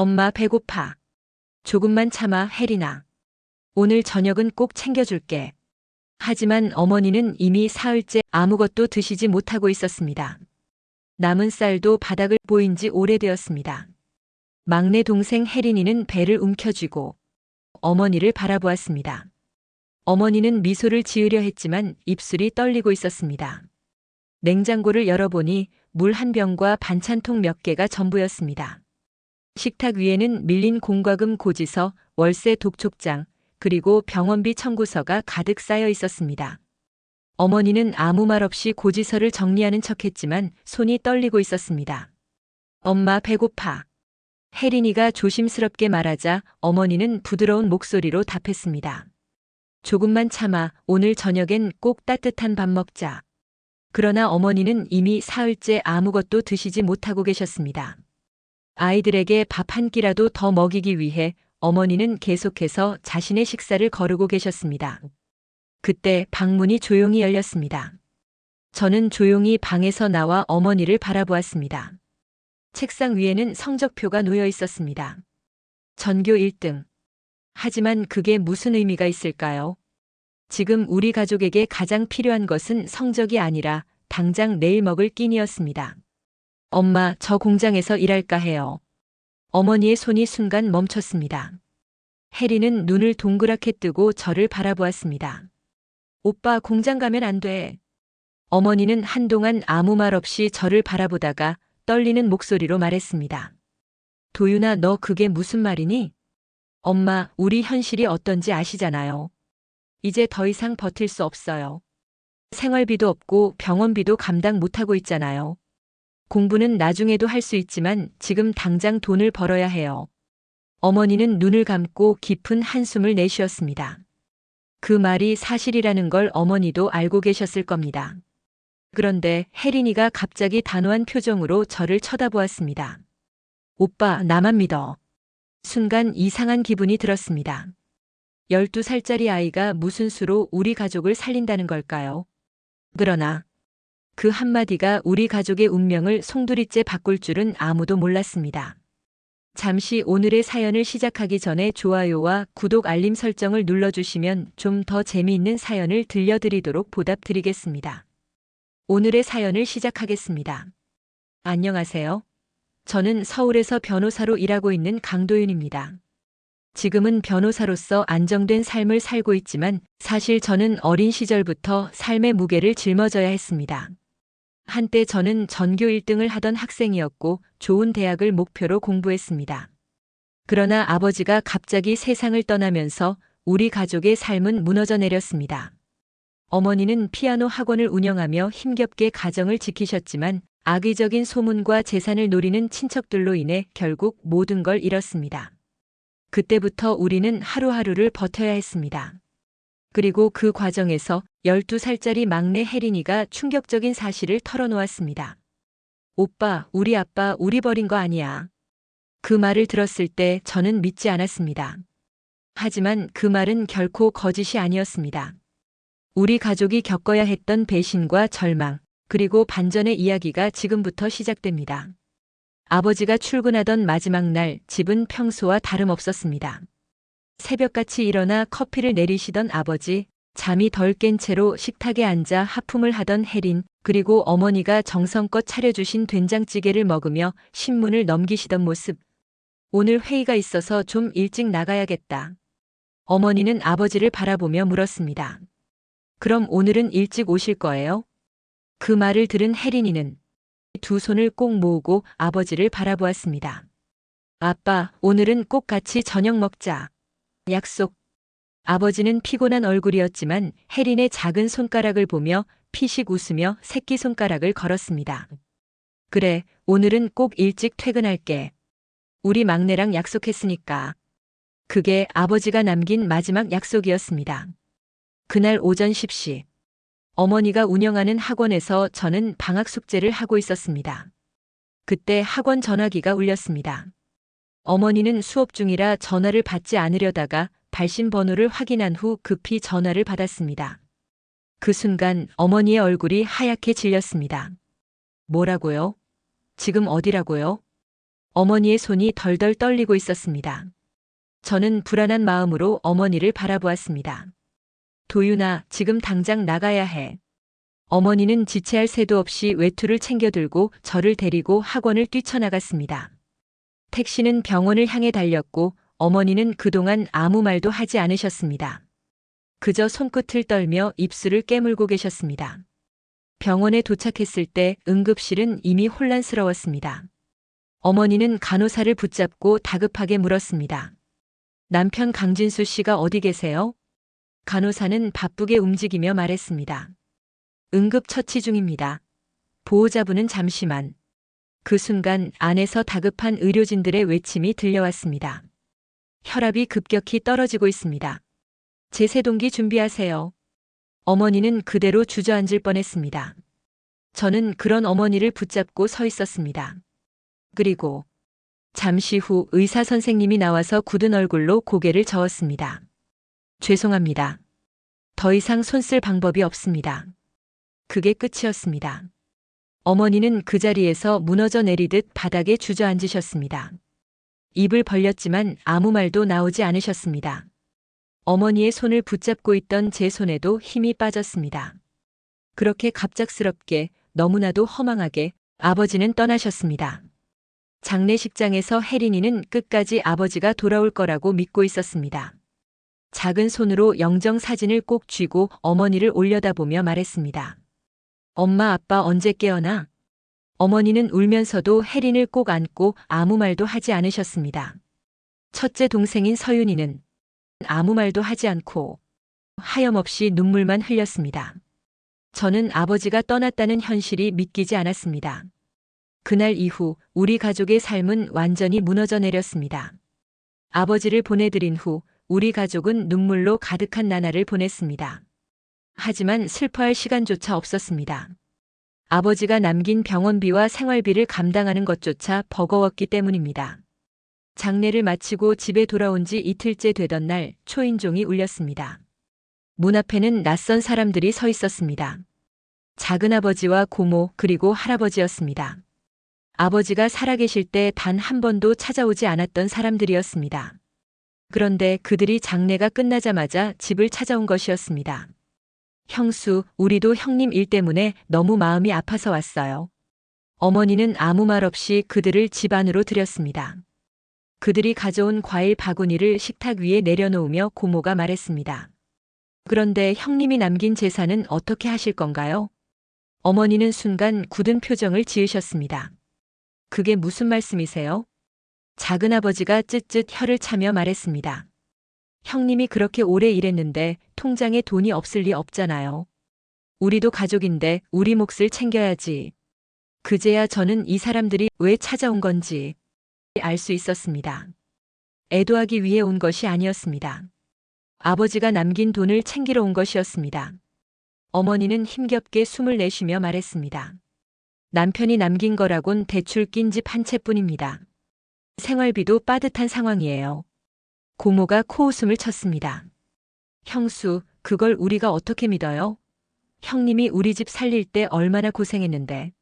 엄마 배고파. 조금만 참아, 혜린아. 오늘 저녁은 꼭 챙겨줄게. 하지만 어머니는 이미 사흘째 아무것도 드시지 못하고 있었습니다. 남은 쌀도 바닥을 보인 지 오래되었습니다. 막내 동생 혜린이는 배를 움켜쥐고 어머니를 바라보았습니다. 어머니는 미소를 지으려 했지만 입술이 떨리고 있었습니다. 냉장고를 열어보니 물 한 병과 반찬통 몇 개가 전부였습니다. 식탁 위에는 밀린 공과금 고지서, 월세 독촉장, 그리고 병원비 청구서가 가득 쌓여 있었습니다. 어머니는 아무 말 없이 고지서를 정리하는 척 했지만 손이 떨리고 있었습니다. 엄마 배고파. 혜린이가 조심스럽게 말하자 어머니는 부드러운 목소리로 답했습니다. 조금만 참아 오늘 저녁엔 꼭 따뜻한 밥 먹자. 그러나 어머니는 이미 사흘째 아무것도 드시지 못하고 계셨습니다. 아이들에게 밥 한 끼라도 더 먹이기 위해 어머니는 계속해서 자신의 식사를 거르고 계셨습니다. 그때 방문이 조용히 열렸습니다. 저는 조용히 방에서 나와 어머니를 바라보았습니다. 책상 위에는 성적표가 놓여 있었습니다. 전교 1등. 하지만 그게 무슨 의미가 있을까요? 지금 우리 가족에게 가장 필요한 것은 성적이 아니라 당장 내일 먹을 끼니였습니다. 엄마, 저 공장에서 일할까 해요. 어머니의 손이 순간 멈췄습니다. 혜리는 눈을 동그랗게 뜨고 저를 바라보았습니다. 오빠 공장 가면 안 돼. 어머니는 한동안 아무 말 없이 저를 바라보다가 떨리는 목소리로 말했습니다. 도윤아, 너 그게 무슨 말이니? 엄마, 우리 현실이 어떤지 아시잖아요. 이제 더 이상 버틸 수 없어요. 생활비도 없고 병원비도 감당 못하고 있잖아요. 공부는 나중에도 할 수 있지만 지금 당장 돈을 벌어야 해요. 어머니는 눈을 감고 깊은 한숨을 내쉬었습니다. 그 말이 사실이라는 걸 어머니도 알고 계셨을 겁니다. 그런데 혜린이가 갑자기 단호한 표정으로 저를 쳐다보았습니다. 오빠, 나만 믿어. 순간 이상한 기분이 들었습니다. 12살짜리 아이가 무슨 수로 우리 가족을 살린다는 걸까요? 그러나 그 한마디가 우리 가족의 운명을 송두리째 바꿀 줄은 아무도 몰랐습니다. 잠시 오늘의 사연을 시작하기 전에 좋아요와 구독 알림 설정을 눌러주시면 좀 더 재미있는 사연을 들려드리도록 보답드리겠습니다. 오늘의 사연을 시작하겠습니다. 안녕하세요. 저는 서울에서 변호사로 일하고 있는 강도윤입니다. 지금은 변호사로서 안정된 삶을 살고 있지만 사실 저는 어린 시절부터 삶의 무게를 짊어져야 했습니다. 한때 저는 전교 1등을 하던 학생이었고 좋은 대학을 목표로 공부했습니다. 그러나 아버지가 갑자기 세상을 떠나면서 우리 가족의 삶은 무너져 내렸습니다. 어머니는 피아노 학원을 운영하며 힘겹게 가정을 지키셨지만 악의적인 소문과 재산을 노리는 친척들로 인해 결국 모든 걸 잃었습니다. 그때부터 우리는 하루하루를 버텨야 했습니다. 그리고 그 과정에서 12살짜리 막내 혜린이가 충격적인 사실을 털어놓았습니다. 오빠, 우리 아빠 우리 버린 거 아니야. 그 말을 들었을 때 저는 믿지 않았습니다. 하지만 그 말은 결코 거짓이 아니었습니다. 우리 가족이 겪어야 했던 배신과 절망, 그리고 반전의 이야기가 지금부터 시작됩니다. 아버지가 출근하던 마지막 날 집은 평소와 다름없었습니다. 새벽같이 일어나 커피를 내리시던 아버지, 잠이 덜 깬 채로 식탁에 앉아 하품을 하던 혜린, 그리고 어머니가 정성껏 차려주신 된장찌개를 먹으며 신문을 넘기시던 모습. 오늘 회의가 있어서 좀 일찍 나가야겠다. 어머니는 아버지를 바라보며 물었습니다. 그럼 오늘은 일찍 오실 거예요? 그 말을 들은 혜린이는 두 손을 꼭 모으고 아버지를 바라보았습니다. 아빠, 오늘은 꼭 같이 저녁 먹자. 약속. 아버지는 피곤한 얼굴이었지만 혜린의 작은 손가락을 보며 피식 웃으며 새끼손가락을 걸었습니다. 그래, 오늘은 꼭 일찍 퇴근할게. 우리 막내랑 약속했으니까. 그게 아버지가 남긴 마지막 약속이었습니다. 그날 오전 10시. 어머니가 운영하는 학원에서 저는 방학 숙제를 하고 있었습니다. 그때 학원 전화기가 울렸습니다. 어머니는 수업 중이라 전화를 받지 않으려다가 발신 번호를 확인한 후 급히 전화를 받았습니다. 그 순간 어머니의 얼굴이 하얗게 질렸습니다. 뭐라고요? 지금 어디라고요? 어머니의 손이 덜덜 떨리고 있었습니다. 저는 불안한 마음으로 어머니를 바라보았습니다. 도윤아, 지금 당장 나가야 해. 어머니는 지체할 새도 없이 외투를 챙겨들고 저를 데리고 학원을 뛰쳐나갔습니다. 택시는 병원을 향해 달렸고 어머니는 그동안 아무 말도 하지 않으셨습니다. 그저 손끝을 떨며 입술을 깨물고 계셨습니다. 병원에 도착했을 때 응급실은 이미 혼란스러웠습니다. 어머니는 간호사를 붙잡고 다급하게 물었습니다. 남편 강진수 씨가 어디 계세요? 간호사는 바쁘게 움직이며 말했습니다. 응급 처치 중입니다. 보호자분은 잠시만. 그 순간 안에서 다급한 의료진들의 외침이 들려왔습니다. 혈압이 급격히 떨어지고 있습니다. 제세동기 준비하세요. 어머니는 그대로 주저앉을 뻔했습니다. 저는 그런 어머니를 붙잡고 서 있었습니다. 그리고 잠시 후 의사 선생님이 나와서 굳은 얼굴로 고개를 저었습니다. 죄송합니다. 더 이상 손 쓸 방법이 없습니다. 그게 끝이었습니다. 어머니는 그 자리에서 무너져 내리듯 바닥에 주저앉으셨습니다. 입을 벌렸지만 아무 말도 나오지 않으셨습니다. 어머니의 손을 붙잡고 있던 제 손에도 힘이 빠졌습니다. 그렇게 갑작스럽게 너무나도 허망하게 아버지는 떠나셨습니다. 장례식장에서 혜린이는 끝까지 아버지가 돌아올 거라고 믿고 있었습니다. 작은 손으로 영정 사진을 꼭 쥐고 어머니를 올려다보며 말했습니다. 엄마 아빠 언제 깨어나? 어머니는 울면서도 혜린을 꼭 안고 아무 말도 하지 않으셨습니다. 첫째 동생인 서윤이는 아무 말도 하지 않고 하염없이 눈물만 흘렸습니다. 저는 아버지가 떠났다는 현실이 믿기지 않았습니다. 그날 이후 우리 가족의 삶은 완전히 무너져 내렸습니다. 아버지를 보내드린 후 우리 가족은 눈물로 가득한 나날을 보냈습니다. 하지만 슬퍼할 시간조차 없었습니다. 아버지가 남긴 병원비와 생활비를 감당하는 것조차 버거웠기 때문입니다. 장례를 마치고 집에 돌아온 지 이틀째 되던 날 초인종이 울렸습니다. 문 앞에는 낯선 사람들이 서 있었습니다. 작은아버지와 고모 그리고 할아버지였습니다. 아버지가 살아계실 때 단 한 번도 찾아오지 않았던 사람들이었습니다. 그런데 그들이 장례가 끝나자마자 집을 찾아온 것이었습니다. 형수, 우리도 형님 일 때문에 너무 마음이 아파서 왔어요. 어머니는 아무 말 없이 그들을 집 안으로 들였습니다. 그들이 가져온 과일 바구니를 식탁 위에 내려놓으며 고모가 말했습니다. 그런데 형님이 남긴 재산은 어떻게 하실 건가요? 어머니는 순간 굳은 표정을 지으셨습니다. 그게 무슨 말씀이세요? 작은아버지가 쯧쯧 혀를 차며 말했습니다. 형님이 그렇게 오래 일했는데 통장에 돈이 없을 리 없잖아요. 우리도 가족인데 우리 몫을 챙겨야지. 그제야 저는 이 사람들이 왜 찾아온 건지 알 수 있었습니다. 애도하기 위해 온 것이 아니었습니다. 아버지가 남긴 돈을 챙기러 온 것이었습니다. 어머니는 힘겹게 숨을 내쉬며 말했습니다. 남편이 남긴 거라곤 대출 낀 집 한 채뿐입니다. 생활비도 빠듯한 상황이에요. 고모가 코웃음을 쳤습니다. 형수, 그걸 우리가 어떻게 믿어요? 형님이 우리 집 살릴 때 얼마나 고생했는데.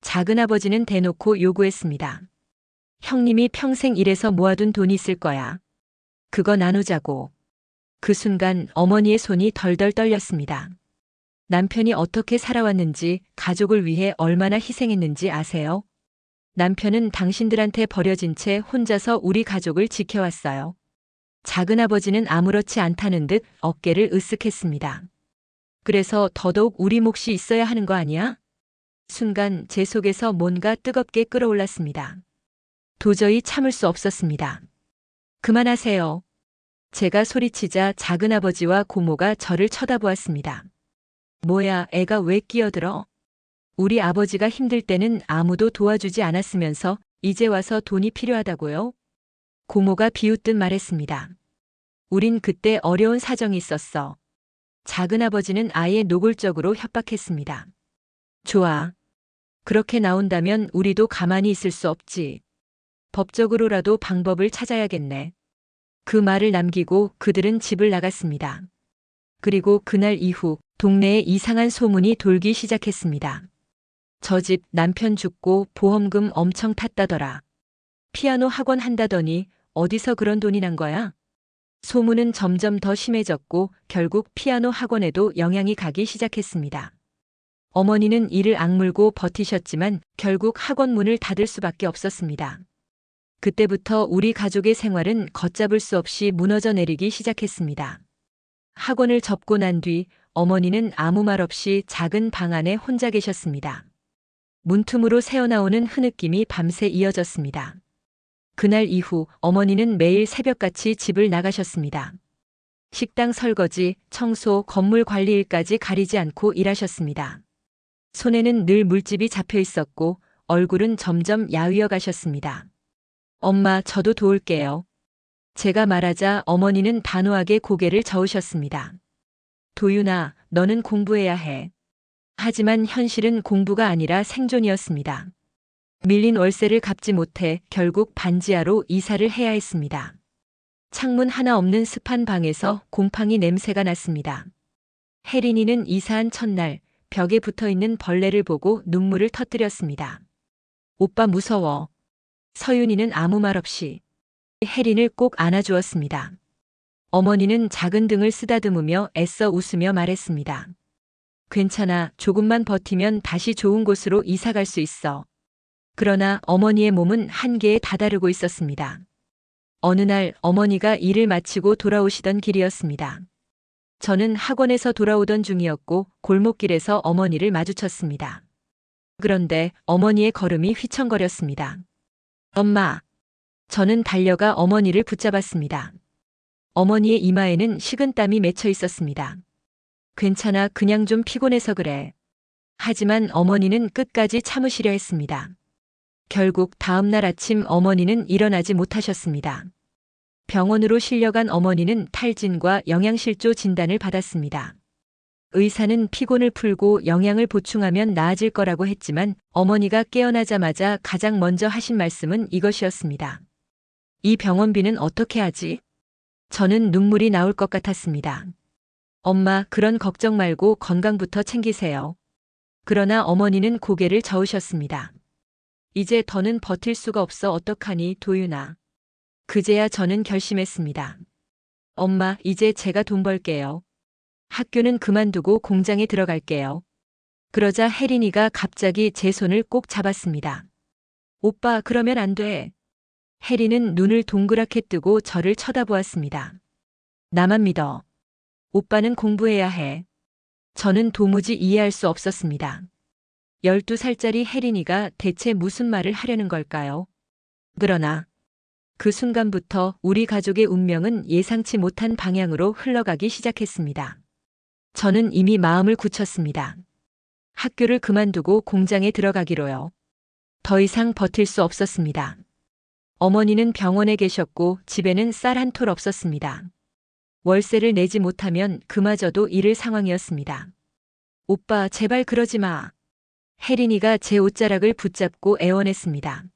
작은아버지는 대놓고 요구했습니다. 형님이 평생 일해서 모아둔 돈이 있을 거야. 그거 나누자고. 그 순간 어머니의 손이 덜덜 떨렸습니다. 남편이 어떻게 살아왔는지, 가족을 위해 얼마나 희생했는지 아세요? 남편은 당신들한테 버려진 채 혼자서 우리 가족을 지켜왔어요. 작은아버지는 아무렇지 않다는 듯 어깨를 으쓱했습니다. 그래서 더더욱 우리 몫이 있어야 하는 거 아니야? 순간 제 속에서 뭔가 뜨겁게 끓어올랐습니다. 도저히 참을 수 없었습니다. 그만하세요. 제가 소리치자 작은아버지와 고모가 저를 쳐다보았습니다. 뭐야, 애가 왜 끼어들어? 우리 아버지가 힘들 때는 아무도 도와주지 않았으면서 이제 와서 돈이 필요하다고요? 고모가 비웃듯 말했습니다. 우린 그때 어려운 사정이 있었어. 작은아버지는 아예 노골적으로 협박했습니다. 좋아. 그렇게 나온다면 우리도 가만히 있을 수 없지. 법적으로라도 방법을 찾아야겠네. 그 말을 남기고 그들은 집을 나갔습니다. 그리고 그날 이후 동네에 이상한 소문이 돌기 시작했습니다. 저 집 남편 죽고 보험금 엄청 탔다더라. 피아노 학원 한다더니 어디서 그런 돈이 난 거야? 소문은 점점 더 심해졌고 결국 피아노 학원에도 영향이 가기 시작했습니다. 어머니는 이를 악물고 버티셨지만 결국 학원 문을 닫을 수밖에 없었습니다. 그때부터 우리 가족의 생활은 걷잡을 수 없이 무너져 내리기 시작했습니다. 학원을 접고 난 뒤 어머니는 아무 말 없이 작은 방 안에 혼자 계셨습니다. 문틈으로 새어나오는 흐느낌이 밤새 이어졌습니다. 그날 이후 어머니는 매일 새벽같이 집을 나가셨습니다. 식당 설거지, 청소, 건물 관리 일까지 가리지 않고 일하셨습니다. 손에는 늘 물집이 잡혀 있었고 얼굴은 점점 야위어 가셨습니다. 엄마, 저도 도울게요. 제가 말하자 어머니는 단호하게 고개를 저으셨습니다. 도윤아, 너는 공부해야 해. 하지만 현실은 공부가 아니라 생존이었습니다. 밀린 월세를 갚지 못해 결국 반지하로 이사를 해야 했습니다. 창문 하나 없는 습한 방에서 곰팡이 냄새가 났습니다. 혜린이는 이사한 첫날 벽에 붙어 있는 벌레를 보고 눈물을 터뜨렸습니다. 오빠 무서워. 서윤이는 아무 말 없이 혜린을 꼭 안아주었습니다. 어머니는 작은 등을 쓰다듬으며 애써 웃으며 말했습니다. 괜찮아. 조금만 버티면 다시 좋은 곳으로 이사 갈 수 있어. 그러나 어머니의 몸은 한계에 다다르고 있었습니다. 어느 날 어머니가 일을 마치고 돌아오시던 길이었습니다. 저는 학원에서 돌아오던 중이었고 골목길에서 어머니를 마주쳤습니다. 그런데 어머니의 걸음이 휘청거렸습니다. 엄마. 저는 달려가 어머니를 붙잡았습니다. 어머니의 이마에는 식은땀이 맺혀 있었습니다. 괜찮아, 그냥 좀 피곤해서 그래. 하지만 어머니는 끝까지 참으시려 했습니다. 결국 다음 날 아침 어머니는 일어나지 못하셨습니다. 병원으로 실려간 어머니는 탈진과 영양실조 진단을 받았습니다. 의사는 피곤을 풀고 영양을 보충하면 나아질 거라고 했지만 어머니가 깨어나자마자 가장 먼저 하신 말씀은 이것이었습니다. 이 병원비는 어떻게 하지? 저는 눈물이 나올 것 같았습니다. 엄마, 그런 걱정 말고 건강부터 챙기세요. 그러나 어머니는 고개를 저으셨습니다. 이제 더는 버틸 수가 없어 어떡하니, 도윤아. 그제야 저는 결심했습니다. 엄마, 이제 제가 돈 벌게요. 학교는 그만두고 공장에 들어갈게요. 그러자 혜린이가 갑자기 제 손을 꼭 잡았습니다. 오빠, 그러면 안 돼. 혜린은 눈을 동그랗게 뜨고 저를 쳐다보았습니다. 나만 믿어. 오빠는 공부해야 해. 저는 도무지 이해할 수 없었습니다. 12살짜리 혜린이가 대체 무슨 말을 하려는 걸까요? 그러나 그 순간부터 우리 가족의 운명은 예상치 못한 방향으로 흘러가기 시작했습니다. 저는 이미 마음을 굳혔습니다. 학교를 그만두고 공장에 들어가기로요. 더 이상 버틸 수 없었습니다. 어머니는 병원에 계셨고 집에는 쌀 한 톨 없었습니다. 월세를 내지 못하면 그마저도 잃을 상황이었습니다. 오빠, 제발 그러지 마. 혜린이가 제 옷자락을 붙잡고 애원했습니다.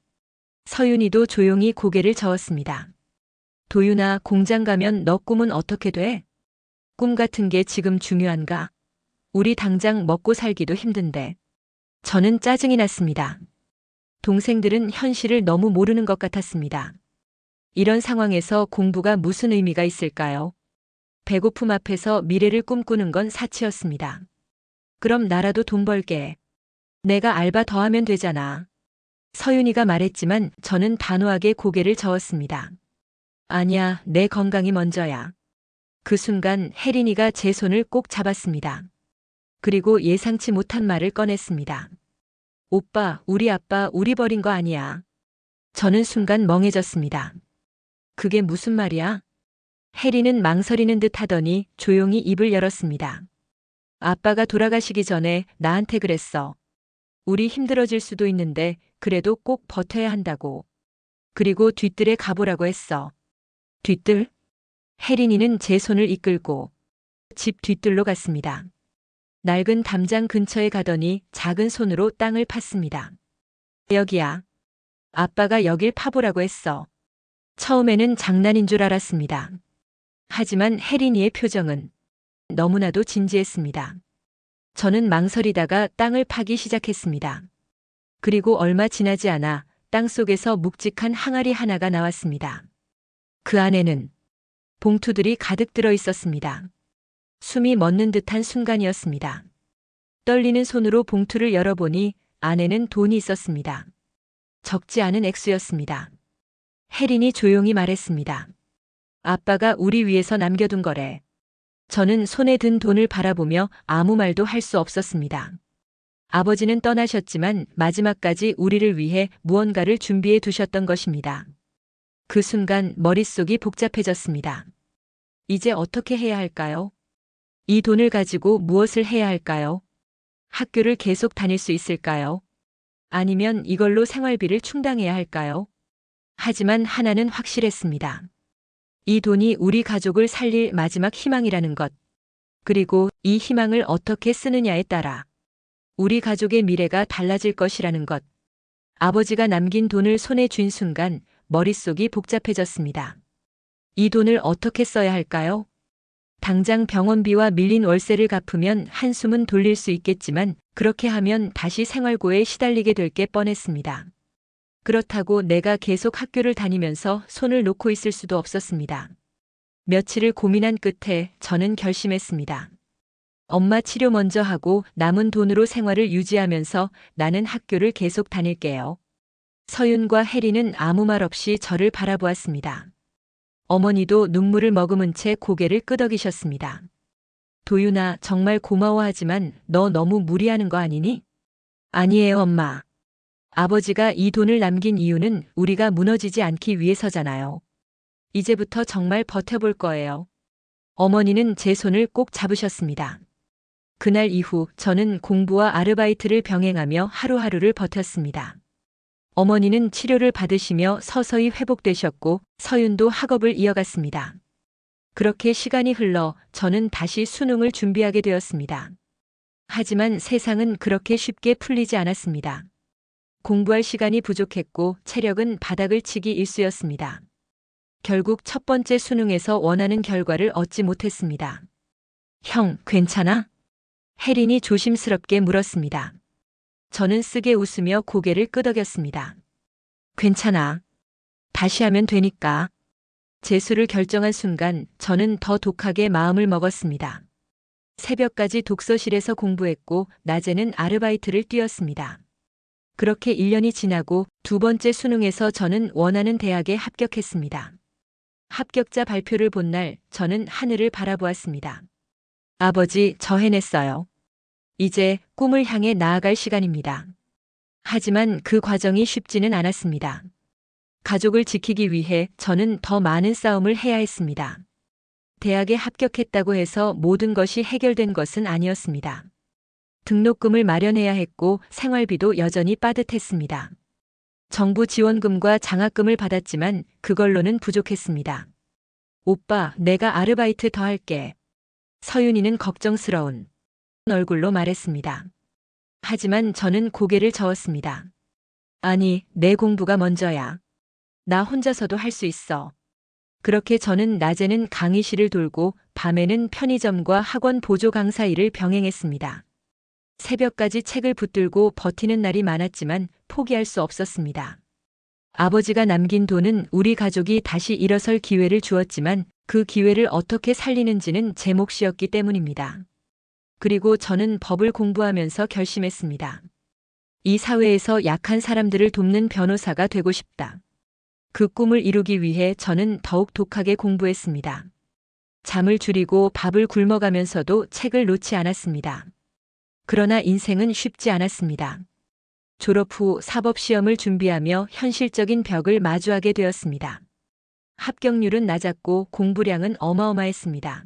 서윤이도 조용히 고개를 저었습니다. 도윤아, 공장 가면 너 꿈은 어떻게 돼? 꿈 같은 게 지금 중요한가? 우리 당장 먹고 살기도 힘든데. 저는 짜증이 났습니다. 동생들은 현실을 너무 모르는 것 같았습니다. 이런 상황에서 공부가 무슨 의미가 있을까요? 배고픔 앞에서 미래를 꿈꾸는 건 사치였습니다. 그럼 나라도 돈 벌게. 내가 알바 더 하면 되잖아. 서윤이가 말했지만 저는 단호하게 고개를 저었습니다. 아니야, 내 건강이 먼저야. 그 순간 혜린이가 제 손을 꼭 잡았습니다. 그리고 예상치 못한 말을 꺼냈습니다. 오빠, 우리 아빠 우리 버린 거 아니야. 저는 순간 멍해졌습니다. 그게 무슨 말이야? 혜리는 망설이는 듯 하더니 조용히 입을 열었습니다. 아빠가 돌아가시기 전에 나한테 그랬어. 우리 힘들어질 수도 있는데 그래도 꼭 버텨야 한다고. 그리고 뒤뜰에 가보라고 했어. 뒤뜰? 혜린이는 제 손을 이끌고 집 뒤뜰로 갔습니다. 낡은 담장 근처에 가더니 작은 손으로 땅을 팠습니다. 여기야. 아빠가 여길 파보라고 했어. 처음에는 장난인 줄 알았습니다. 하지만 혜린이의 표정은 너무나도 진지했습니다. 저는 망설이다가 땅을 파기 시작했습니다. 그리고 얼마 지나지 않아 땅 속에서 묵직한 항아리 하나가 나왔습니다. 그 안에는 봉투들이 가득 들어 있었습니다. 숨이 멎는 듯한 순간이었습니다. 떨리는 손으로 봉투를 열어보니 안에는 돈이 있었습니다. 적지 않은 액수였습니다. 혜린이 조용히 말했습니다. 아빠가 우리 위해서 남겨둔 거래. 저는 손에 든 돈을 바라보며 아무 말도 할 수 없었습니다. 아버지는 떠나셨지만 마지막까지 우리를 위해 무언가를 준비해 두셨던 것입니다. 그 순간 머릿속이 복잡해졌습니다. 이제 어떻게 해야 할까요? 이 돈을 가지고 무엇을 해야 할까요? 학교를 계속 다닐 수 있을까요? 아니면 이걸로 생활비를 충당해야 할까요? 하지만 하나는 확실했습니다. 이 돈이 우리 가족을 살릴 마지막 희망이라는 것. 그리고 이 희망을 어떻게 쓰느냐에 따라 우리 가족의 미래가 달라질 것이라는 것. 아버지가 남긴 돈을 손에 쥔 순간 머릿속이 복잡해졌습니다. 이 돈을 어떻게 써야 할까요? 당장 병원비와 밀린 월세를 갚으면 한숨은 돌릴 수 있겠지만 그렇게 하면 다시 생활고에 시달리게 될 게 뻔했습니다. 그렇다고 내가 계속 학교를 다니면서 손을 놓고 있을 수도 없었습니다. 며칠을 고민한 끝에 저는 결심했습니다. 엄마 치료 먼저 하고 남은 돈으로 생활을 유지하면서 나는 학교를 계속 다닐게요. 서윤과 혜리는 아무 말 없이 저를 바라보았습니다. 어머니도 눈물을 머금은 채 고개를 끄덕이셨습니다. 도윤아, 정말 고마워하지만 너 너무 무리하는 거 아니니? 아니에요, 엄마. 아버지가 이 돈을 남긴 이유는 우리가 무너지지 않기 위해서잖아요. 이제부터 정말 버텨볼 거예요. 어머니는 제 손을 꼭 잡으셨습니다. 그날 이후 저는 공부와 아르바이트를 병행하며 하루하루를 버텼습니다. 어머니는 치료를 받으시며 서서히 회복되셨고 서윤도 학업을 이어갔습니다. 그렇게 시간이 흘러 저는 다시 수능을 준비하게 되었습니다. 하지만 세상은 그렇게 쉽게 풀리지 않았습니다. 공부할 시간이 부족했고 체력은 바닥을 치기 일쑤였습니다. 결국 첫 번째 수능에서 원하는 결과를 얻지 못했습니다. 형, 괜찮아? 혜린이 조심스럽게 물었습니다. 저는 쓰게 웃으며 고개를 끄덕였습니다. 괜찮아. 다시 하면 되니까. 재수를 결정한 순간 저는 더 독하게 마음을 먹었습니다. 새벽까지 독서실에서 공부했고 낮에는 아르바이트를 뛰었습니다. 그렇게 1년이 지나고 두 번째 수능에서 저는 원하는 대학에 합격했습니다. 합격자 발표를 본 날 저는 하늘을 바라보았습니다. 아버지, 저 해냈어요. 이제 꿈을 향해 나아갈 시간입니다. 하지만 그 과정이 쉽지는 않았습니다. 가족을 지키기 위해 저는 더 많은 싸움을 해야 했습니다. 대학에 합격했다고 해서 모든 것이 해결된 것은 아니었습니다. 등록금을 마련해야 했고 생활비도 여전히 빠듯했습니다. 정부 지원금과 장학금을 받았지만 그걸로는 부족했습니다. 오빠, 내가 아르바이트 더 할게. 서윤이는 걱정스러운 얼굴로 말했습니다. 하지만 저는 고개를 저었습니다. 아니, 내 공부가 먼저야. 나 혼자서도 할 수 있어. 그렇게 저는 낮에는 강의실을 돌고 밤에는 편의점과 학원 보조 강사 일을 병행했습니다. 새벽까지 책을 붙들고 버티는 날이 많았지만 포기할 수 없었습니다. 아버지가 남긴 돈은 우리 가족이 다시 일어설 기회를 주었지만 그 기회를 어떻게 살리는지는 제 몫이었기 때문입니다. 그리고 저는 법을 공부하면서 결심했습니다. 이 사회에서 약한 사람들을 돕는 변호사가 되고 싶다. 그 꿈을 이루기 위해 저는 더욱 독하게 공부했습니다. 잠을 줄이고 밥을 굶어가면서도 책을 놓지 않았습니다. 그러나 인생은 쉽지 않았습니다. 졸업 후 사법시험을 준비하며 현실적인 벽을 마주하게 되었습니다. 합격률은 낮았고 공부량은 어마어마했습니다.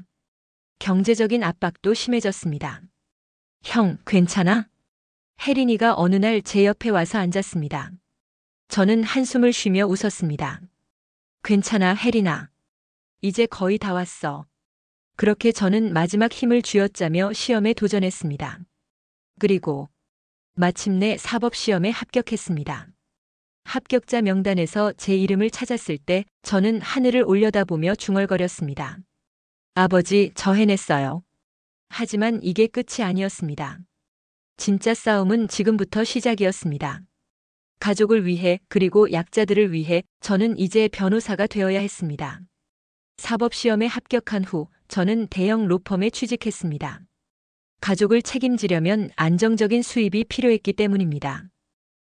경제적인 압박도 심해졌습니다. 형, 괜찮아? 혜린이가 어느 날 제 옆에 와서 앉았습니다. 저는 한숨을 쉬며 웃었습니다. 괜찮아, 혜린아. 이제 거의 다 왔어. 그렇게 저는 마지막 힘을 쥐어짜며 시험에 도전했습니다. 그리고 마침내 사법시험에 합격했습니다. 합격자 명단에서 제 이름을 찾았을 때 저는 하늘을 올려다보며 중얼거렸습니다. 아버지, 저 해냈어요. 하지만 이게 끝이 아니었습니다. 진짜 싸움은 지금부터 시작이었습니다. 가족을 위해 그리고 약자들을 위해 저는 이제 변호사가 되어야 했습니다. 사법시험에 합격한 후 저는 대형 로펌에 취직했습니다. 가족을 책임지려면 안정적인 수입이 필요했기 때문입니다.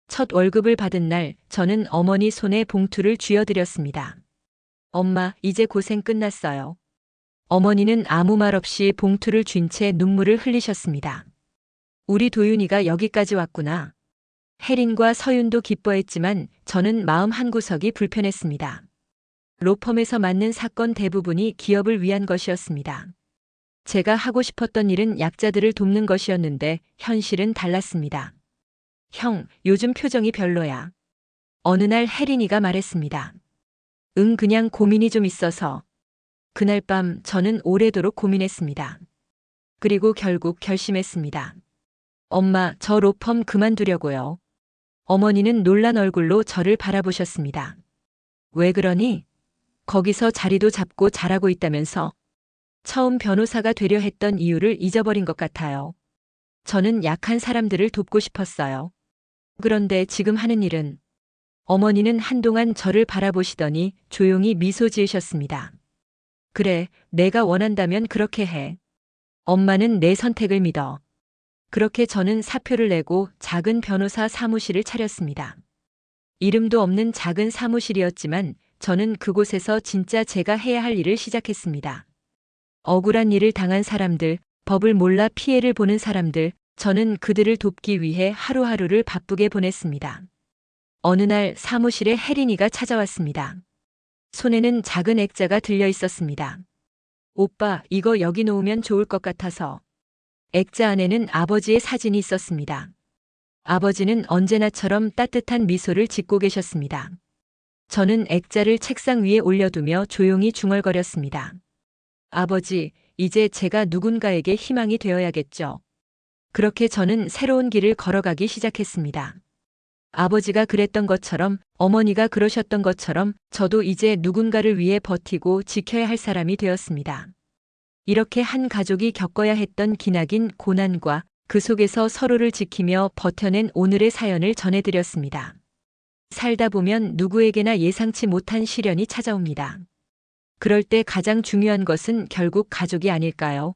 첫 월급을 받은 날 저는 어머니 손에 봉투를 쥐어드렸습니다. 엄마, 이제 고생 끝났어요. 어머니는 아무 말 없이 봉투를 쥔 채 눈물을 흘리셨습니다. 우리 도윤이가 여기까지 왔구나. 혜린과 서윤도 기뻐했지만 저는 마음 한구석이 불편했습니다. 로펌에서 맡는 사건 대부분이 기업을 위한 것이었습니다. 제가 하고 싶었던 일은 약자들을 돕는 것이었는데 현실은 달랐습니다. 형, 요즘 표정이 별로야. 어느 날 혜린이가 말했습니다. 응, 그냥 고민이 좀 있어서. 그날 밤 저는 오래도록 고민했습니다. 그리고 결국 결심했습니다. 엄마, 저 로펌 그만두려고요. 어머니는 놀란 얼굴로 저를 바라보셨습니다. 왜 그러니? 거기서 자리도 잡고 잘하고 있다면서 처음 변호사가 되려 했던 이유를 잊어버린 것 같아요. 저는 약한 사람들을 돕고 싶었어요. 그런데 지금 하는 일은 어머니는 한동안 저를 바라보시더니 조용히 미소 지으셨습니다. 그래, 내가 원한다면 그렇게 해. 엄마는 내 선택을 믿어. 그렇게 저는 사표를 내고 작은 변호사 사무실을 차렸습니다. 이름도 없는 작은 사무실이었지만 저는 그곳에서 진짜 제가 해야 할 일을 시작했습니다. 억울한 일을 당한 사람들, 법을 몰라 피해를 보는 사람들, 저는 그들을 돕기 위해 하루하루를 바쁘게 보냈습니다. 어느 날 사무실에 혜린이가 찾아왔습니다. 손에는 작은 액자가 들려 있었습니다. 오빠, 이거 여기 놓으면 좋을 것 같아서. 액자 안에는 아버지의 사진이 있었습니다. 아버지는 언제나처럼 따뜻한 미소를 짓고 계셨습니다. 저는 액자를 책상 위에 올려두며 조용히 중얼거렸습니다. 아버지, 이제 제가 누군가에게 희망이 되어야겠죠. 그렇게 저는 새로운 길을 걸어가기 시작했습니다. 아버지가 그랬던 것처럼 어머니가 그러셨던 것처럼 저도 이제 누군가를 위해 버티고 지켜야 할 사람이 되었습니다. 이렇게 한 가족이 겪어야 했던 기나긴 고난과 그 속에서 서로를 지키며 버텨낸 오늘의 사연을 전해드렸습니다. 살다 보면 누구에게나 예상치 못한 시련이 찾아옵니다. 그럴 때 가장 중요한 것은 결국 가족이 아닐까요?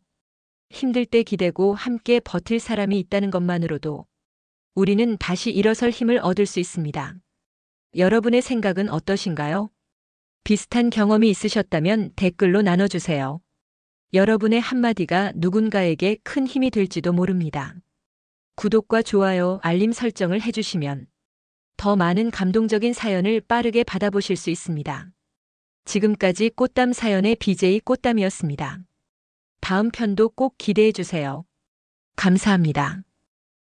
힘들 때 기대고 함께 버틸 사람이 있다는 것만으로도 우리는 다시 일어설 힘을 얻을 수 있습니다. 여러분의 생각은 어떠신가요? 비슷한 경험이 있으셨다면 댓글로 나눠주세요. 여러분의 한마디가 누군가에게 큰 힘이 될지도 모릅니다. 구독과 좋아요, 알림 설정을 해주시면 더 많은 감동적인 사연을 빠르게 받아보실 수 있습니다. 지금까지 꽃담 사연의 BJ 꽃담이었습니다. 다음 편도 꼭 기대해 주세요. 감사합니다.